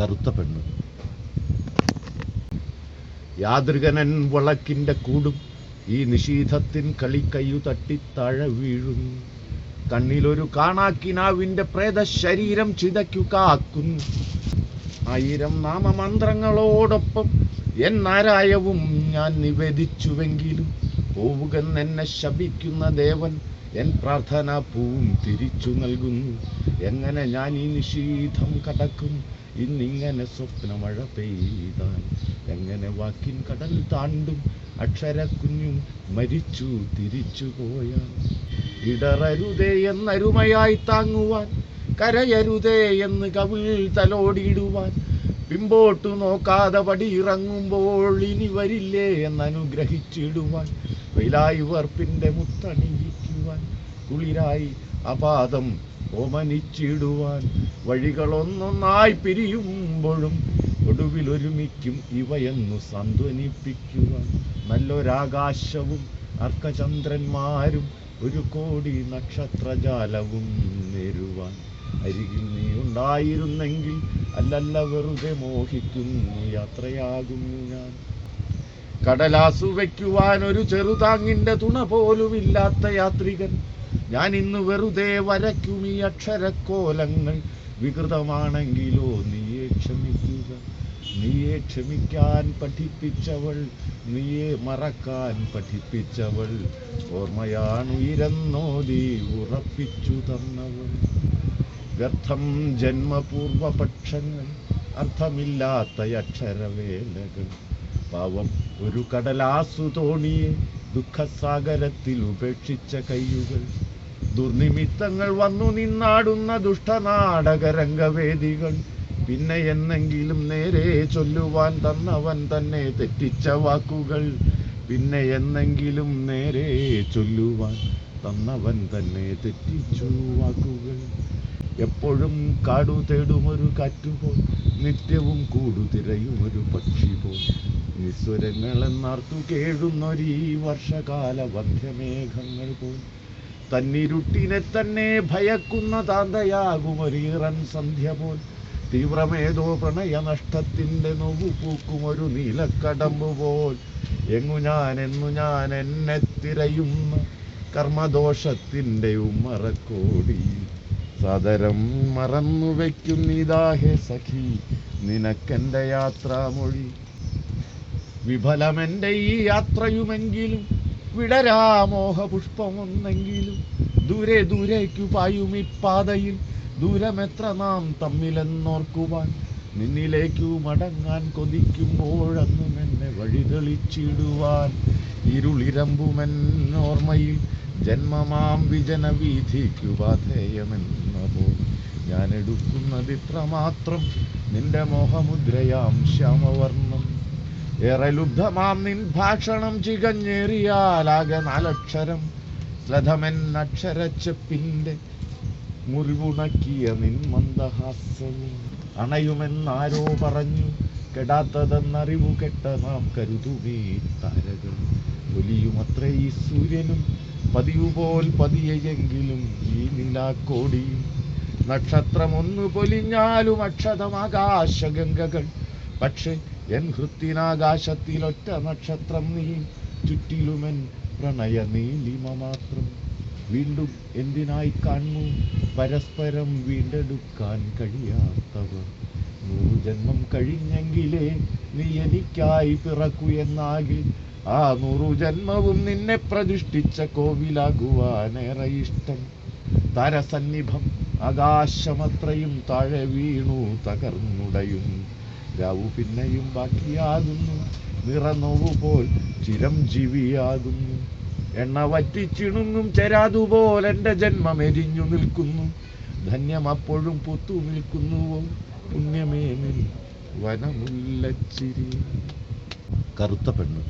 കറുത്ത പെണ്ണ് യാതൃകനൻ വളക്കിന്റെ കൂടും ഈ നിഷീധത്തിൻ കളിക്കയ്യു തട്ടി തഴ വീഴും. കണ്ണിലൊരു കാണാക്കിനാവിന്റെ പ്രേത ശരീരം ചിതയ്ക്കു കാക്കുന്നു. ആയിരം നാമമന്ത്രങ്ങളോടൊപ്പം എന്നാരായവും ഞാൻ നിവേദിച്ചുവെങ്കിലും എന്നെ ശപിക്കുന്ന ദേവൻ എൻ പ്രാർത്ഥന പൂവും തിരിച്ചു നൽകുന്നു. എങ്ങനെ ഞാൻ ഈ നിഷീധം കടക്കും? ഇന്നിങ്ങനെ സ്വപ്നമഴ പെയ്താൽ എങ്ങനെ വാക്കിൻ കടൽ താണ്ടും അക്ഷരക്കുഞ്ഞും മരിച്ചു തിരിച്ചു പോയാൽ? ഇടറരുതേ എന്നരുമയായി താങ്ങുവാൻ കരയരുതേ എന്ന് കവിൾ തലോടിയിടുവാൻ പിമ്പോട്ടു നോക്കാതെ പടിയിറങ്ങുമ്പോൾ ഇനി വരില്ലേ എന്നനുഗ്രഹിച്ചിടുവാൻ വെയിലായി വർപ്പിന്റെ മുത്തണിയിക്കുവാൻ കുളിരായി അപാദം ഓമനിച്ചിടുവാൻ വഴികളൊന്നൊന്നായി പിരിയുമ്പോഴും ഒടുവിൽ ഒരുമിക്കും ഇവയെന്നു സന്ത്വനിപ്പിക്കുവാൻ നല്ലൊരാകാശവും അർക്കചന്ദ്രന്മാരും ഒരു കോടി നക്ഷത്രജാലവും നേരുവാൻ അരികിൽ നീ ഉണ്ടായിരുന്നെങ്കിൽ അല്ലല്ല വെറുതെ മോഹിക്കുന്നു യാത്രയാകുന്നു ഞാൻ. കടലാസു വയ്ക്കുവാൻ ഒരു ചെറുതാങ്ങിന്റെ തുണ പോലുമില്ലാത്ത യാത്രികൻ ഞാൻ ഇന്ന് വെറുതെ വരയ്ക്കും ഈ അക്ഷരക്കോലങ്ങൾ. വികൃതമാണെങ്കിലോ നീയെ ക്ഷമിക്കുക. നീയെ ക്ഷമിക്കാൻ പഠിപ്പിച്ചവൾ നീയെ മറക്കാൻ പഠിപ്പിച്ചവൾ. ഓർമ്മയാണ് ഉയരന്നോതി ഉറപ്പിച്ചു തന്നവൾ. വ്യർത്ഥം ജന്മപൂർവപക്ഷങ്ങൾ അർത്ഥമില്ലാത്ത അക്ഷരവേലകൾ. പാവം ഒരു കടലാസു തോണിയെ ദുഃഖസാഗരത്തിൽ ഉപേക്ഷിച്ച കയ്യുകൾ. ദുർനിമിത്തങ്ങൾ വന്നു നിന്നാടുന്ന ദുഷ്ടനാടകരംഗവേദികൾ. പിന്നെ എന്നെങ്കിലും നേരെ ചൊല്ലുവാൻ തന്നവൻ തന്നെ തെറ്റിച്ച വാക്കുകൾ. പിന്നെ എന്നെങ്കിലും നേരെ ചൊല്ലുവാൻ തന്നവൻ തന്നെ തെറ്റിച്ചു വാക്കുകൾ. എപ്പോഴും കാടു തേടും ഒരു കാറ്റുപോൽ നിത്യവും കൂടു തിരയുമൊരു പക്ഷി പോൽ നിസ്വരങ്ങളെന്നാർത്തു കേഴുന്നൊരീ വർഷകാല വന്ധ്യമേഘങ്ങൾ പോൽ. തന്നിരുട്ടിനെ തന്നെ ഭയക്കുന്ന താന്തയാകും താന്തയാകുമൊരീറൻ സന്ധ്യ പോൽ. തീവ്രമേതോ പ്രണയനഷ്ടത്തിന്റെ നോവു പൂക്കും ഒരു നീലക്കടമ്പ് പോൽ. എങ്ങു ഞാൻ എന്നു ഞാൻ എന്നെ തിരയുന്ന. കർമ്മദോഷത്തിന്റെ ഉമ്മറക്കോടി. സദരം മറന്നു വയ്ക്കുന്നിതാഹേ സഖി നിനക്കെന്റെ യാത്രാമൊഴി. വിഫലമെന്റെ ഈ യാത്രയുമെങ്കിലും വിടരാമോഹ പുഷ്പമൊന്നെങ്കിലും ദൂരെ ദൂരേക്കു പായും ഈ പാതയിൽ. ദൂരമെത്ര നാം തമ്മിലെന്നോർക്കുവാൻ നിന്നിലേക്കു മടങ്ങാൻ കൊതിക്കുമ്പോഴെന്നും എന്നെ വഴിതെളിച്ചിടുവാൻ. ഇരുളിരമ്പുമെന്നോർമ്മയിൽ ജന്മമാം വിജന വീഥിക്കു എടുക്കുന്നത് ഇത്രമാത്രം നിന്റെ മോഹമുദ്രയാം ശ്യാമവർണം ഏറെ ലുബ്ധമാം നിൻ ഭാഷണം ചികഞ്ഞേറിയാലാകെ നാലക്ഷരം. ശ്രദ്ധമെന്നക്ഷരച്ചപ്പിന്റെ മുറിവുണക്കിയ നിൻ മന്ദഹാസവും അണയുമെന്നാരോ പറഞ്ഞു കെടാത്തതെന്നറിവു കെട്ട നാം കരുതുമേ താരകൾ. ഒലിയുമത്രേ ഈ സൂര്യനും പതിയുപോൽ പതിയെങ്കിലും ഈ നിലാക്കോടിയും. നക്ഷത്രമൊന്നു പൊലിഞ്ഞാലും അക്ഷതമാകാശഗംഗകൾ. പക്ഷെ എൻ ഹൃത്തിനാകാശത്തിലൊറ്റ നക്ഷത്രം നീ ചുറ്റിലുമെൻ പ്രണയ നീലിമ മാത്രം വീണ്ടും എന്തിനായി കാണുന്നു പരസ്പരം വീണ്ടെടുക്കാൻ കഴിയാത്തവർ? നൂറു ജന്മം കഴിഞ്ഞെങ്കിലേ നീ എനിക്കായി പിറക്കൂ എന്നാകിൽ ആ നൂറു ജന്മവും നിന്നെ പ്രതിഷ്ഠിച്ച കോവിലാകുവാനേറെ ഇഷ്ടം. താരസന്നിഭം ആകാശമത്രയും താഴെ വീണു തകർന്നുടയും. രാവു പിന്നെയും ബാക്കിയാകുന്നു. നിറനോവുപോൽ ചിരം ജീവിയാകുന്നു. എണ്ണ വറ്റിച്ചിണുങ്ങും ചെരാതുപോൽ എന്റെ ജന്മം എരിഞ്ഞു നിൽക്കുന്നു. ധന്യം അപ്പോഴും പുത്തു നിൽക്കുന്നുവോ പുണ്യമേ നിൻ വനമുല്ലച്ചിരി കറുത്ത പെണ്ണ്.